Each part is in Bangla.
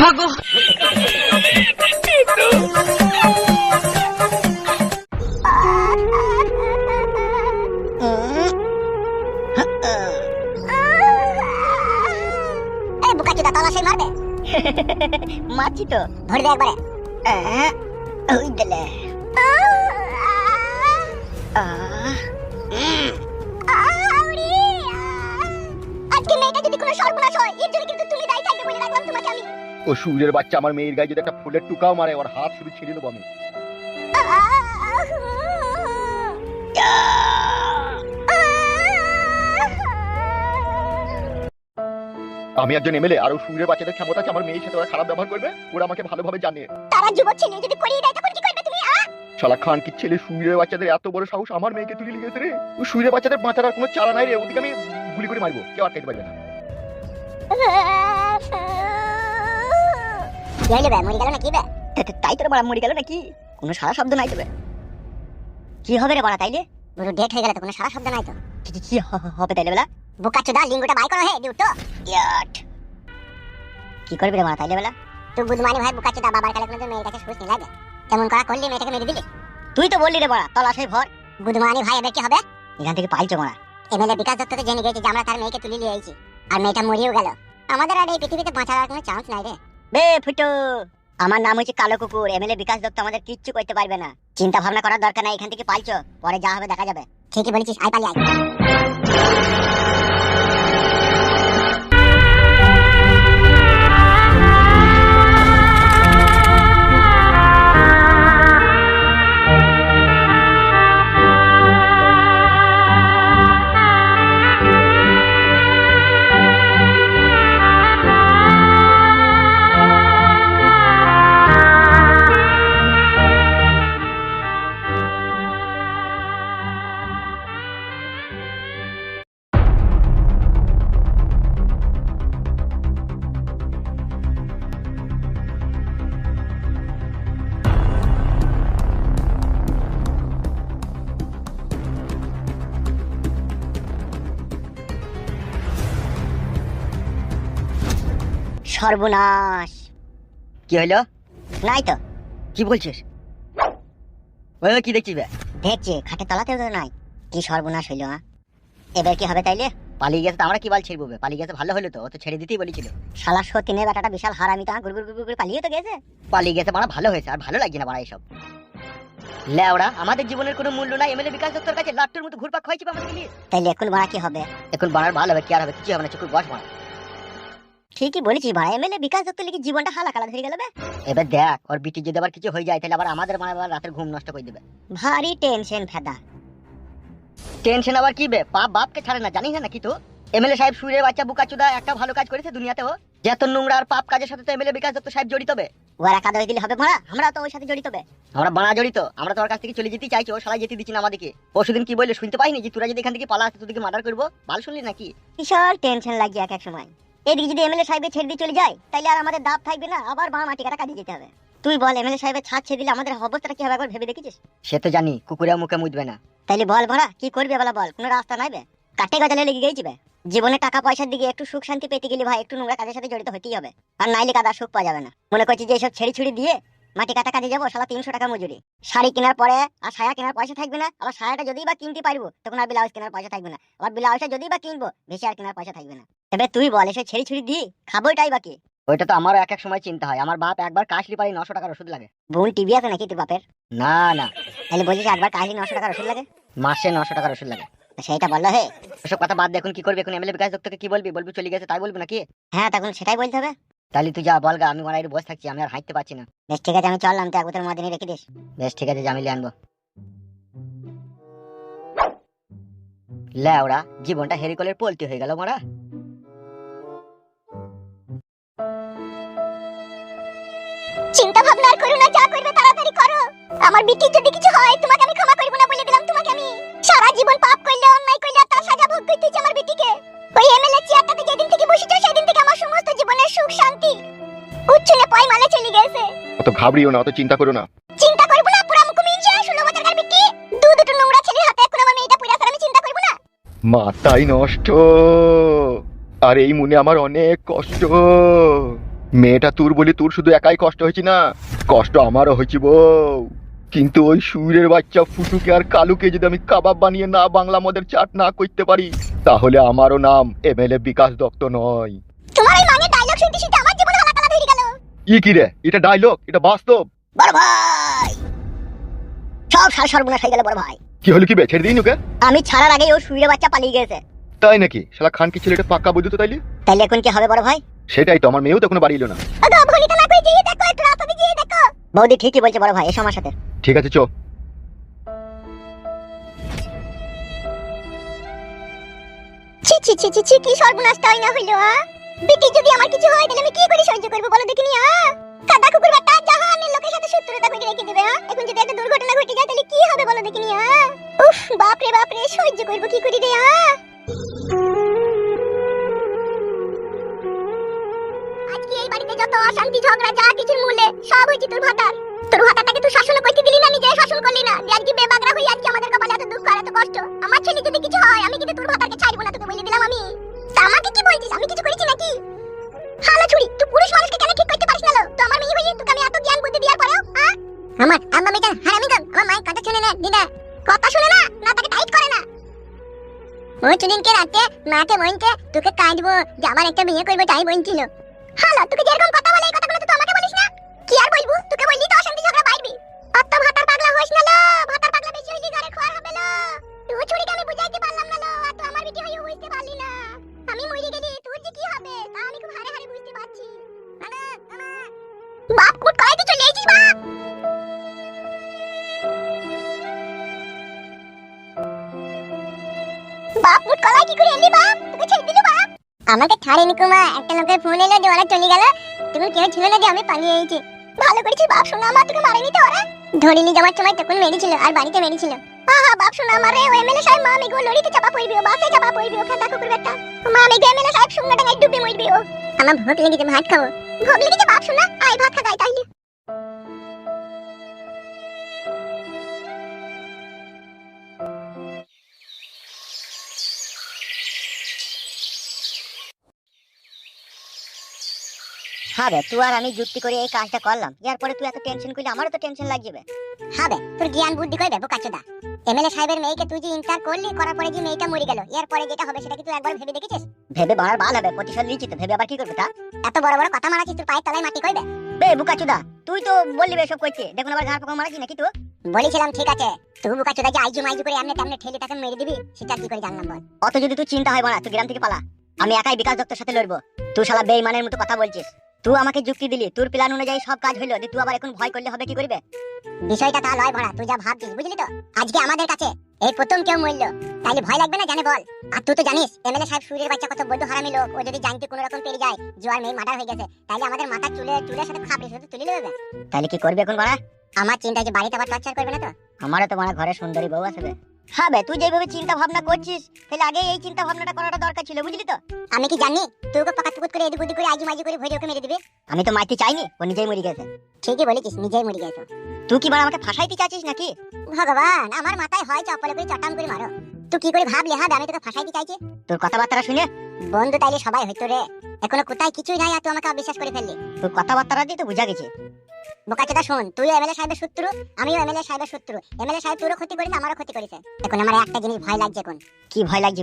ভাগো। মারবে? মারছি তো ধরে দে একবারে। ওই দিলে ও সূর্যের বাচ্চা আমার মেয়ের গায়ে যদি একটা ফুলের টুকাও মারে ওর হাত শুধু ছিঁড়ে নেব আমি। আমি একজন এমএলএ আর ও সূর্যের বাচ্চাদের ক্ষমতা আছে আমার মেয়ের সাথে ওরা খারাপ ব্যবহার করবে? ওরা আমাকে ভালোভাবে জানে। তারা যুবক ছেলে যদি করিয়ে দেয় তখন কি করবে তুমি? শালা খান কি ছেলে সূর্যের বাচ্চাদের এত বড় সাহস আমার মেয়েকে তুলে লিখেছে রে? ও সূর্যের বাচ্চাদের বাঁচার আর কোনো চারা নাই রে ওদিকে আমি গুলি করে মারবো কেউ আটকাতে পারবে না। কি হইল বে মরে গেল নাকি বে? তাই তোর মারা মরে গেল নাকি? কোনো সারা শব্দ নাই তবে। কি হবে রে বাড়া তাইলে? ডেট হয়ে গেল তো কোনো সারা শব্দ নাই তো। কি হবে তাইলে বেলা? বুকা চুদা লিঙ্গটা বাই করো হে ডিউটো ইয়াট কি করবি রে বাড়া তাইলে বেলা? তুই বুধমানি ভাই বুকা চুদা বাবার কালে কোনো মেয়েটাকে সুস নি লাগে। তেমন করা করলি মেয়েটাকে মেরে দিলি? তুই তো বললি রে বাড়া তলা সেই ভর। বুধমানি ভাই এবার কি হবে? এখান থেকে পাইছো মারা এমএলএ বিকাশ দত্ত তো জেনে গেছে যে আমরা তার মেয়েকে তুলে নিয়ে আইছি আর মেয়েটা মরিও গেল। আমাদের আর এই পৃথিবীতে বাঁচার আর কোনো চান্স নাই রে। বে ফুটো। আমার নাম হচ্ছে কালো কুকুর, এমএলএ বিকাশ দত্ত, আমাদের কিচ্ছু করতে পারবে না। চিন্তা ভাবনা করার দরকার নাই, এখান থেকে পাইছো পরে যা হবে দেখা যাবে। ঠিকই বলেছিস আই পালি আই সর্বনাশ। কি হইল নাই তো। কি বলছিস? ওই কি দেখছিস বে? দেখছি খাটে তলাতেও তো নাই। কি সর্বনাশ হইল হ্যাঁ এবার কি হবে তাইলে? পালিয়ে গেছে তো আমরা কি বাল ছেড়বো বে? পালিয়ে গেছে ভালো হলো তো ও তো ছেড়ে দিতেই বলেছিল। শালা বেটাটা বিশাল হারামি তো গুড় গুড় গুড় গুড় পালিয়ে তো গেছে। পালিয়ে গেছে মারা ভালো হয়েছে আর ভালো লাগছে না মারা এইসব লেওড়া আমাদের জীবনের কোনো মূল্য নাই এমএলএ বিকাশ দত্তর কাছে লাট্টুর মতো ঘুরপাক খাইছি আমাদের নিয়ে। তাইলে এখন মারা কি হবে? এখন বাড়ার ভালো হবে কি আর হবে কিছু হবে না চুকুর বস মারা। ঠিকই বলেছিস ভাই এমএলএ বিকাশ দত্ত লিখে জীবনটা হালা কালা ধরে গেল বে। এবার দেখ ওর বিটি যদি আবার কিছু হয়ে যায় তাহলে আবার আমাদের মানে আবার রাতের ঘুম নষ্ট করে দেবে। ভারী টেনশন ফেদা। টেনশন আবার কি বে? বাপ বাপকে ছাড়ে না জানিস না নাকি তো এমএলএ সাহেব সুরের বাচ্চা বুকাচুদা একটা ভালো কাজ করেছে দুনিয়াতে ও। যত নোংরা আর পাপ কাজের সাথে তো এমএলএ বিকাশ দত্ত সাহেব জড়িত বে। ওরা কাদা হয়ে দিলে হবে মারা আমরা তো ওর সাথে জড়িত বে। আমরা বানা জড়িত আমরা তোর কাছ থেকে চলে যেতে চাইছি ও শালা যেতে দিচ্ছি না আমাদেরকে। পরশুদিন কি বললে শুনতে পাইনি যে তোরা যদি এখান থেকে পালা আসতে তোদেরকে মার্ডার করব? ভালো শুনলি নাকি? বিশাল টেনশন লাগছে এক এক সময়। এদিকে যদি এমএলএ সাহেবের ছেড়ে দিয়ে চলে যায় তাহলে আর আমাদের দাব থাকবে না আবার বাঁ মাটি কাটা কাটিয়ে যেতে হবে। তুই বল এমএলএ সাহেবের ছাদ ছেড়ে দিলে আমাদের অবস্থাটা কি হবে একবার ভেবে দেখেছিস? সে তো জানি কুকুরের মুখে মুদবে না। তাইলে বল ভরা কি করবি বলা বল কোনো রাস্তা নাই বে। কাটে গজালে লেগে গেছি বে। জীবনে টাকা পয়সার দিকে একটু সুখ শান্তি পেতে গেলে ভাই একটু নোংরা কাজের সাথে জড়িত হতেই হবে। আর নাইলে কাদা সুখ পাওয়া যাবে না। মনে করছি যে এইসব ছেড়ে ছুড়ি দিয়ে মাটি কাটা কাজে যাব সালা তিনশো টাকা মজুরি। শাড়ি কেনার পরে আর সায়া কেনার পয়সা থাকবে না আবার সায়াটা যদি বা কিনতে পারব তখন আর ব্লাউজ কেনার পয়সা থাকবে না। আবার ব্লাউজটা যদি বা কিনবো বেশি আর কেনার পয়সা থাকবে না। এবার তুই বল এসে ছেড়ে ছুড়ি দি খাবোটাই বাকি ওইটা তো আমারও এক এক সময় চিন্তা হয়। আমার বাপ একবার কাশলি পারি নশো টাকার ওষুধ লাগে। বোন টিভি আছে নাকি তোর বাপের? না না। তাহলে বলছিস একবার কাশলি নশো টাকার ওষুধ লাগে? মাসে নশো টাকার ওষুধ লাগে। তা সেইটা বলল হে। ওসব কথা বাদ দেখুন কি করবি? এখন এমএলএ বিকাশ দত্তকে কি বলবি? বলবি চলে গেছে তাই বলবি নাকি? হ্যাঁ তখন সেটাই বলতে হবে। তাহলে তুই যা বলগা আমি মারাই বসে থাকছি আমি আর হাঁটতে পারছি না। বেশ ঠিক আছে আমি চললাম তুই আগুতের মধ্যে রেখে দিস। বেশ ঠিক আছে জামিলে আনব। লে ওরা জীবনটা হেরিকলের পলটি হয়ে গেল মারা। আমার বিটির যদি কিছু হয় তোমাকে আমি ক্ষমা করব না বলে দিলাম তোমাকে আমি। সারা জীবন পাপ করলে অন্যায় করলে তার সাজা ভোগ করতে হচ্ছে আমার বিটিকে ওই এমএলএ চেয়ারটাতে যেদিন থেকে বসেছো সেদিন থেকে আমার সমস্ত জীবনের সুখ শান্তি উচ্ছলে পয় মালে চলে গেছে। অত ঘাবড়িও না অত চিন্তা করো না। চিন্তা করব না পুরা মুখ মিনছে ষোলো বছরকার বিটি দু দুটো নোংরা ছেলের হাতে এখন আমার মেয়েটা পুরা আমি চিন্তা করব না। মাথাই নষ্ট। আর এই মনে আমার অনেক কষ্ট। মেয়েটা তোর বলি তোর শুধু একাই কষ্ট হয়েছি না কষ্ট আমারও হয়েছি বউ। কিন্তু ওই সুরের বাচ্চা ফুটুকে আর কালুকে যদি আমি কাবাব বানিয়ে না বাংলা মদের চাট না করতে পারি তাহলে আমারও নাম এমএলএ বিকাশ দত্ত নয়। তোমার এই মানের ডায়লগ শুনতে শুনতে আমার জীবন হালাকালা ধরে গেল। ই কি রে? এটা ডায়লগ এটা বাস্তব? বড় ভাই! সব সার সর্বনাশ হয়ে গেল বড় ভাই। কি হলো কি বে? ছেড়ে দিন ওকে? আমি ছাড়ার আগে ও শুয়ে বাচ্চা পালিয়ে গেছে। তাই নাকি? শালা খান কি ছেলেটা পাক্কা বুঝতো তাইলে? তাইলে এখন কি হবে বড় ভাই? সেটাই তো আমার মেয়েও তো কোনো বাড়ি এলো না। বৌদি ঠিকই বলছে বড় ভাই এসো আমার সাথে। ঠিক আছে, চো। দুর্ঘটনা ঘটে যায়, তাহলে কি হবে দেখিনি কি করি যত অশান্তি, ঝগড়া, যা কিছুর মূলে সব হয়েছে তোর ভাতার যে আজকে বেবাগরা হয়ে আজকে আমাদের কপালে এত দুঃখ আর এত কষ্ট। আমার ছেলে যদি কিছু হয়, আমি কিন্তু তোর ভাতাকে ছাড়বো না, তোকে বলে দিলাম আমি। তা আমাকে কি বলছিস? আমি কিছু করেছি নাকি? হালা ছুরি, তুই পুরুষ মানুষকে কেন ঠিক করতে পারিস না, লো? তো আমার মেয়ে হয়ে তোকে আমি এত জ্ঞান বুদ্ধি দেওয়ার পরেও আমার আম্মা মেয়েটা হারামি গান আমার মায়ের কথা শুনে না, দিদা। কথা শুনে না না তাকে টাইট করে না। ওই চুদিনকে রাতে মাকে বলতে তোকে কাঁদবো, যে আমার একটা বিয়ে করব তাই বলছিল হালা, তোকে যেরকম কথা বলে, এই কথাগুলো তুই আমাকে বলিস না? কি আর বলব? তোকে বললি তো অশান্তি ঝগড়া হইস না লো, ভাতার পাগলা বেশি হইলি ঘরে খোয়ার হবে লো। তুই ছুরিকে আমি বুঝাইতে পারলাম না লো, আর তুই আমার বিটি হইও বুঝতে পারলি না। আমি মরে গেলি তোর যে কি হবে, তা আমি খুব হারে হারে বুঝতে পারছি। বাপ কুট করাইতে চলে এসেছিস বাপ? বাপ মুট কলাই কি করে এলি, বাপ? তোকে ছেড়ে দিল, বাপ। আমাকে ছাড়েনি কুমা একটা লোকের ফোন এলো যে ওরা চলে গেল। তুমি কেউ ছিল না যে আমি পালিয়ে এসেছি। ভালো করেছিস, বাপ শোনা আমার তোকে মারেনি তো ওরা। ধরিনি যাওয়ার সময় তখন মেরেছিল, আর বাড়িতে মেরেছিল। আহা, বাপ শোনা আমার রে এমএলএ সাহেব, মা আমি গো লড়িতে চাপা পড়বি, ও বাসে চাপা পড়বি, ও খাতা কুকুর বেটা মা আমি এমএলএ সাহেব, সঙ্গে ডাঙায় ডুবে মরবি ও। আমার ভোগ লেগেছে, ভাত খাব। ভোগ লেগেছে, বাপ শোনা, আয় ভাত খা গাই তাইলে। হ্যাঁ বে তুই আর আমি যুক্তি করে এই কাজটা করলাম। এরপরে তুই এত টেনশন করলে আমারও তো টেনশন লাগবে। হবে তোর জ্ঞান বুদ্ধি কই দেবো কাচুদা এমএলএ সাহেবের মেয়েকে তুই যে ইন্টার করলি করার পরে যে মেয়েটা মরে গেল এরপরে যেটা হবে সেটা কি তুই একবার ভেবে দেখেছিস? ভেবে বাড়ার বাল হবে প্রতিশোধ নিচ্ছি তো ভেবে আবার কি করবে তা? এত বড় বড় কথা মারাছিস পায়ের তলায় মাটি কইবে? বে বুকাচুদা তুই তো বললি বে সব দেখুন আবার পোকা মারাছি নাকি তুই? বলেছিলাম ঠিক আছে। তুই বুকাচুদা যে আইজু মাইজু করে এমনি তেমনি ঠেলে তাকে মেরে দিবি সেটা কি করে জানলাম বল? অত যদি তুই চিন্তা হয় না তুই গ্রাম থেকে পালা। আমি একাই বিকাশ দত্তর সাথে লড়বো। তুই শালা বেইমানের মতো কথা বলছিস। তুই আমাকে যুক্তি দিলি তোর প্ল্যান অনুযায়ী সব কাজ হইল তুই আবার এখন ভয় করলে হবে কি করবে? বিষয়টা তা লয় ভরা তুই যা ভাবছিস বুঝলি তো? আজকে আমাদের কাছে এই প্রথম কেউ মরলো তাইলে ভয় লাগবে না জানে বল? আর তুই তো জানিস এমএলএ সাহেব সুরের বাচ্চা কত বদ্ধ হারামি লোক ও যদি জানতে কোনো রকম পেরে যায় জোয়ার মেয়ে মার্ডার হয়ে গেছে তাইলে আমাদের মাথা চুলে চুলের সাথে খাবড়ি শুধু তুলে নেবে। তাহলে কি করবে এখন বাড়া? আমার চিন্তা যে বাড়িতে আবার টর্চার করবে না তো? আমারও তো মানে ঘরে সুন্দরী বউ আছে। হ্যাঁ বে তুই যেভাবে চিন্তা ভাবনা করছিস তাহলে আগে এই চিন্তা ভাবনাটা করাটা দরকার ছিল বুঝলি তো? আমি কি জানি? তুই ওকে পাকা টুকুত করে এদিক ওদিক করে আইজি মাইজি করে ভরে ওকে মেরে দিবে? আমি তো মাইতে চাইনি ও নিজেই মরে গেছে। ঠিকই বলেছিস নিজেই মরে গেছো তুই কি বাড়া আমাকে ফাঁসাইতে চাচ্ছিস নাকি? ভগবান আমার মাথায় হয় চপলে করে চটাম করে মারো। তুই কি করে ভাবলে হাব আমি তোকে ফাঁসাইতে চাইছি? তোর কথাবার্তা শুনে। বন্ধু তাইলে সবাই হইতো রে এখনও কোথায় কিছুই নাই আর তুই আমাকে অবিশ্বাস করে ফেললি। তোর কথাবার্তা দিয়ে তো বুঝা গেছে। বোকাচোদা শোন তুই এমএলএ সাহেবের শত্রু আমিও এমএলএ সাহেবের শত্রু। এমএলএ সাহেব তোরও ক্ষতি করেছে আমারও ক্ষতি করেছে। এখন আমার একটা জিনিস ভয় লাগছে এখন। কি ভয় লাগছে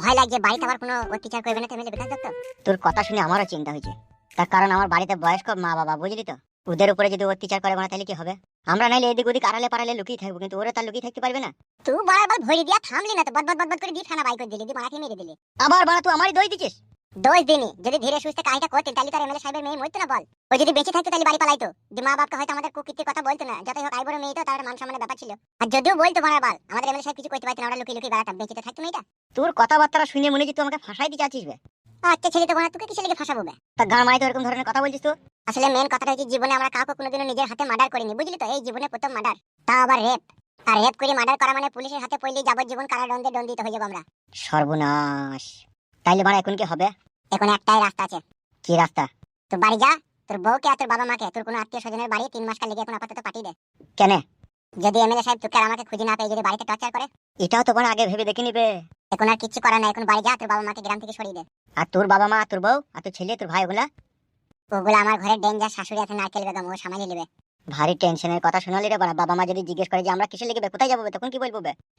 ভয় লাগছে বাড়িতে আবার কোনো অত্যাচার করবে না এমএলএ বিকাশ দত্ত তোর কথা শুনে আমারও চিন্তা হয়েছে। তার কারণ আমার বাড়িতে বয়স্ক মা বাবা বুঝলি তো? ওদের উপরে যদি অত্যাচার করে মানে তাহলে কি হবে? আমরা নাইলে এদিক ওদিক আড়ালে পাড়ালে লুকিয়ে থাকব কিন্তু ওরা তার লুকিয়ে থাকতে পারবে না। তুই বরাবর ভরি দিয়া থামলি না তো বদবদ বদবদ করে দিয়ে ফেনা বাই করে দিলি দিয়ে মারাকে মেরে দিলি। আবার বাড়া তুই আমারই দই দিছিস দোষ দিনি যদি ধীরে সুস্থে কাজটা করতেন তাহলে তার এমএলএ সাহেবের মেয়ে মরতো না বল। ও যদি বেঁচে থাকতো তাহলে বাড়ি পালাইতো। যে মা বাপকে হয়তো আমাদের কুকীর্তির কথা বলতো না। যতই হোক আইবড় মেয়ে তো তার মান সম্মানের ব্যাপার ছিল। আর যদিও বলতো বরাবর আমাদের এমএলএ সাহেব কিছু করতে পারতো না আমরা লুকিয়ে লুকিয়ে বেড়াতাম বেঁচে তো থাকতো মেয়েটা। তোর কথাবার্তা শুনে মনে হচ্ছে তুই আমাকে ফাঁসাইতে চাচ্ছিস বে। আচ্ছা ছেলে তো বোনা তোকে কিসে লেগে ফাঁসাবো বে? তা গান মারাই তো এরকম ধরনের কথা বলছিস তো? আসলে মেন কথাটা হচ্ছে জীবনে আমরা কাউকে কোনোদিনও নিজের হাতে মার্ডার করিনি বুঝলি তো? এই জীবনে প্রথম মার্ডার তা আবার রেপ আর রেপ করে মার্ডার করা মানে পুলিশের হাতে পড়লে যাবজ্জীবন কারাদণ্ডে দণ্ডিত হয়ে যাব আমরা। সর্বনাশ। তাইলে বাড়া এখন কি হবে। এখন একটাই রাস্তা আছে। কি রাস্তা? তো বাড়ি যা তোর বউকে আর তোর বাবা মাকে তোর কোনো আত্মীয় স্বজনের বাড়ি তিন মাস কাল লেগে এখন আপাতত পাঠিয়ে দে। কেন? যদি এমএলএ সাহেব তোকে আর আমাকে খুঁজে না পেয়ে যদি বাড়িতে টর্চার করে। এটাও তো বাড়া আগে ভেবে দেখে নিবে এখন আর কিচ্ছু করার নাই এখন বাড়ি যা তোর বাবা মাকে গ্রাম থেকে সরিয়ে দে। আর তোর বাবা মা আর তোর বউ আর তোর ছেলে তোর ভাই ওগুলা? ওগুলো আমার ঘরে ডেঞ্জার শাশুড়ি আছে নারকেল বেগম ও সামাল নেবে ভারী টেনশনের কথা শোনালি রে বাড়া। বাবা মা যদি জিজ্ঞেস করে যে আমরা কিসে লেগে কোথায় যাব তখন কি বলব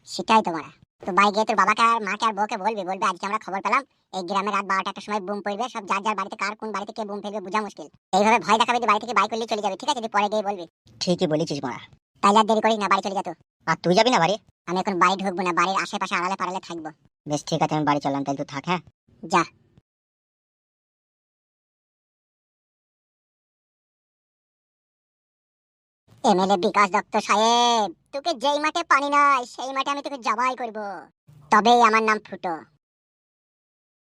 সেটাই তো মারা তো বাই গিয়ে তোর বাবাকে আর মাকে আর বউকে বলবি বলবে আজকে আমরা খবর পেলাম এই গ্রামে রাত বারোটা একটা সময় বুম পড়বে সব যার যার বাড়িতে কার কোন বাড়িতে কে বুম ফেলবে বোঝা মুশকিল। এইভাবে ভয় দেখাবে যে বাড়ি থেকে বাই করলে চলে যাবে ঠিক আছে? তুই পরে গিয়ে বলবি। ঠিকই বলেছিস মারা তাইলে আর দেরি করিস না বাড়ি চলে যা আর তুই যাবি না বাড়ি? আমি এখন বাড়ি ঢুকবো না বাড়ির আশেপাশে আড়ালে পাড়ালে থাকব। বেশ ঠিক আছে আমি বাড়ি চললাম তাহলে তুই থাক হ্যাঁ? যা। এমএলএ বিকাশ দত্ত সাহেব, তোকে যেই মাঠে পানি নাই, সেই মাঠে আমি তোকে জবাই করব। তবেই আমার নাম ফুটো।